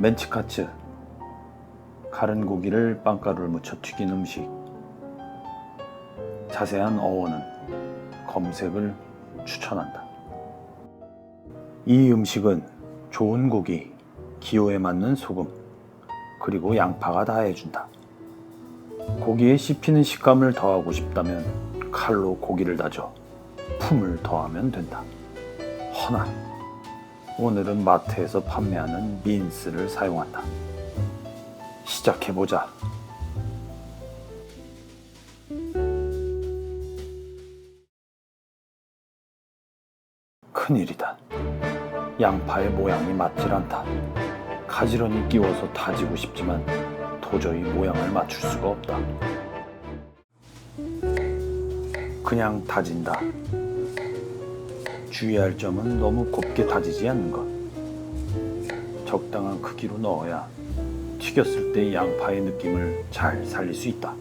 멘치카츠 가른 고기를 빵가루를 묻혀 튀긴 음식 자세한 어원은 검색을 추천한다. 이 음식은 좋은 고기, 기호에 맞는 소금, 그리고 양파가 다 해준다. 고기에 씹히는 식감을 더하고 싶다면 칼로 고기를 다져 품을 더하면 된다. 허나 오늘은 마트에서 판매하는 민스를 사용한다. 시작해보자. 큰일이다. 양파의 모양이 맞질 않다. 가지런히 끼워서 다지고 싶지만 도저히 모양을 맞출 수가 없다. 그냥 다진다. 주의할 점은 너무 곱게 다지지 않는 것. 적당한 크기로 넣어야 튀겼을 때 양파의 느낌을 잘 살릴 수 있다.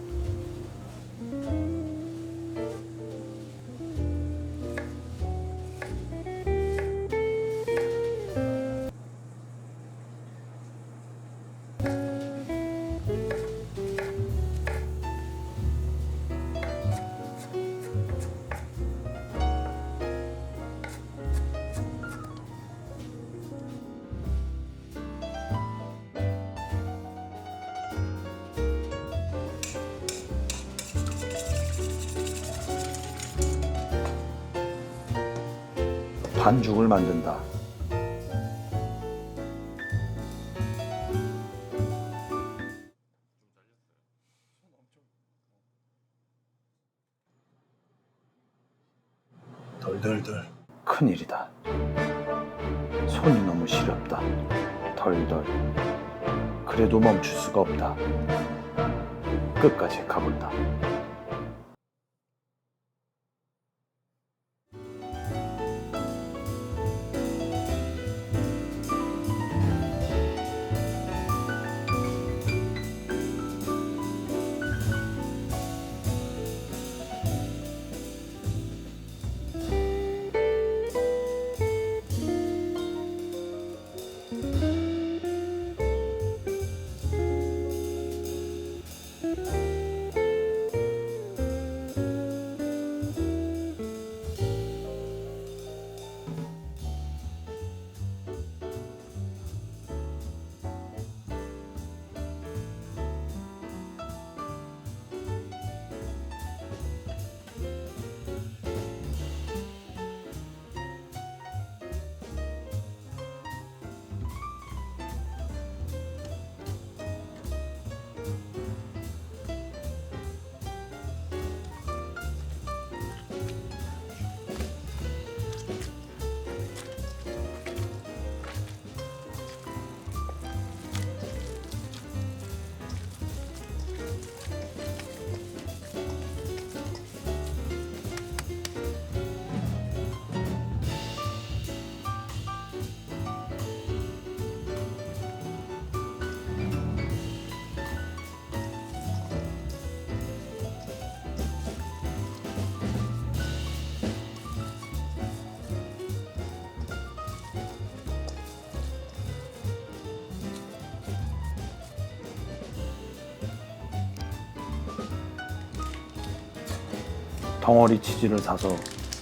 반죽을 만든다. 덜덜덜. 큰일이다. 손이 너무 시렵다. 덜덜. 그래도 멈출 수가 없다. 끝까지 가본다. 덩어리 치즈를 사서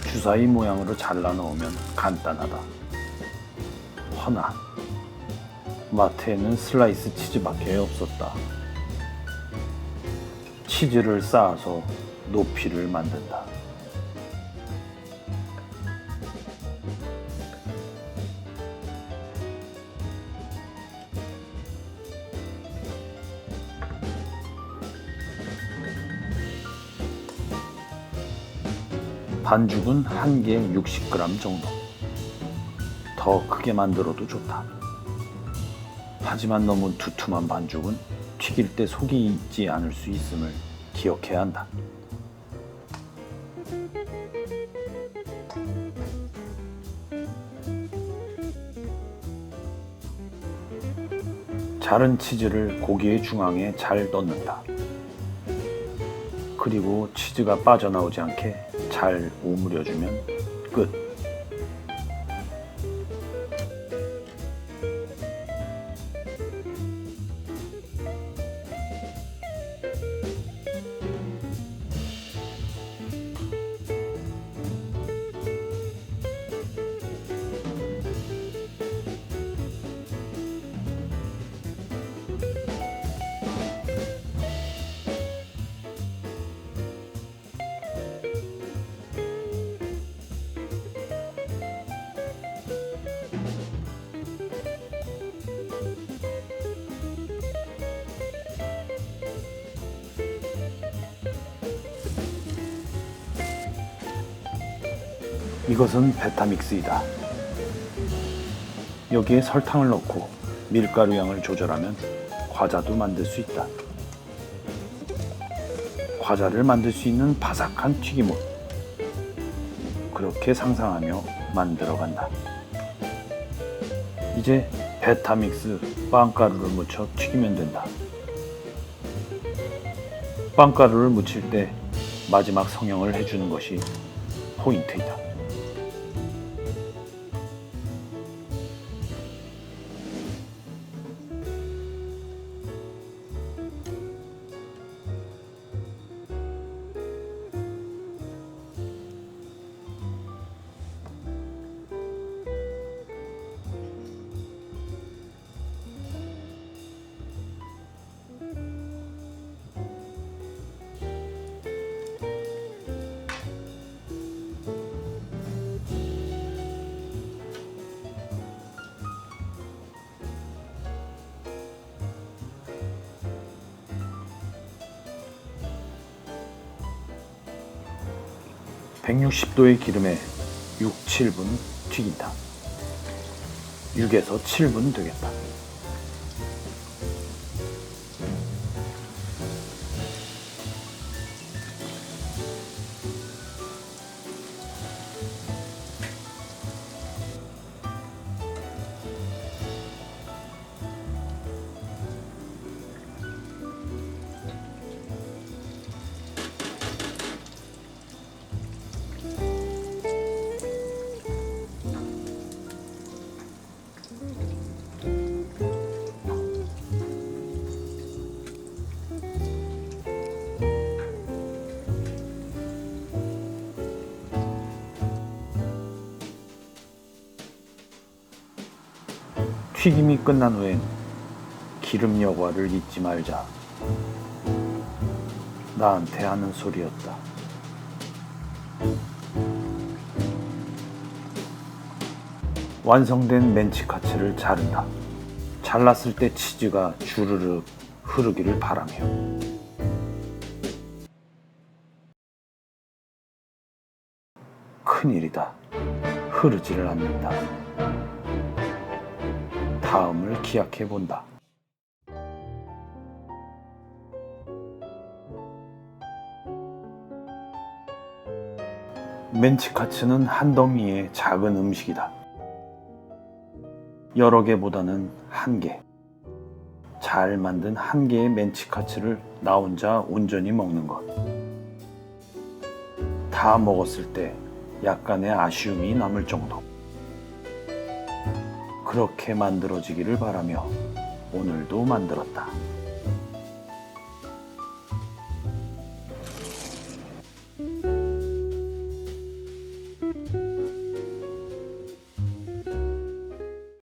주사위 모양으로 잘라 넣으면 간단하다. 허나 마트에는 슬라이스 치즈밖에 없었다. 치즈를 쌓아서 높이를 만든다. 반죽은 한 개에 60g 정도. 더 크게 만들어도 좋다. 하지만 너무 두툼한 반죽은 튀길 때 속이 익지 않을 수 있음을 기억해야 한다. 자른 치즈를 고기의 중앙에 잘 넣는다. 그리고 치즈가 빠져나오지 않게 잘 오므려주면 끝. 이것은 베타믹스이다. 여기에 설탕을 넣고 밀가루 양을 조절하면 과자도 만들 수 있다. 과자를 만들 수 있는 바삭한 튀김옷. 그렇게 상상하며 만들어간다. 이제 베타믹스 빵가루를 묻혀 튀기면 된다. 빵가루를 묻힐 때 마지막 성형을 해주는 것이 포인트이다. (160도의) 기름에 6, 7분 튀긴다. 6에서 7분 되겠다. 튀김이 끝난 후엔 기름 여과를 잊지 말자. 나한테 하는 소리였다. 완성된 멘치카츠를 자른다. 잘랐을 때 치즈가 주르륵 흐르기를 바라며. 큰일이다. 흐르지를 않는다. 다음을 기약해 본다. 멘치카츠는 한 덩이의 작은 음식이다. 여러 개보다는 한 개. 잘 만든 한 개의 멘치카츠를 나 혼자 온전히 먹는 것. 다 먹었을 때 약간의 아쉬움이 남을 정도. 그렇게 만들어지기를 바라며 오늘도 만들었다.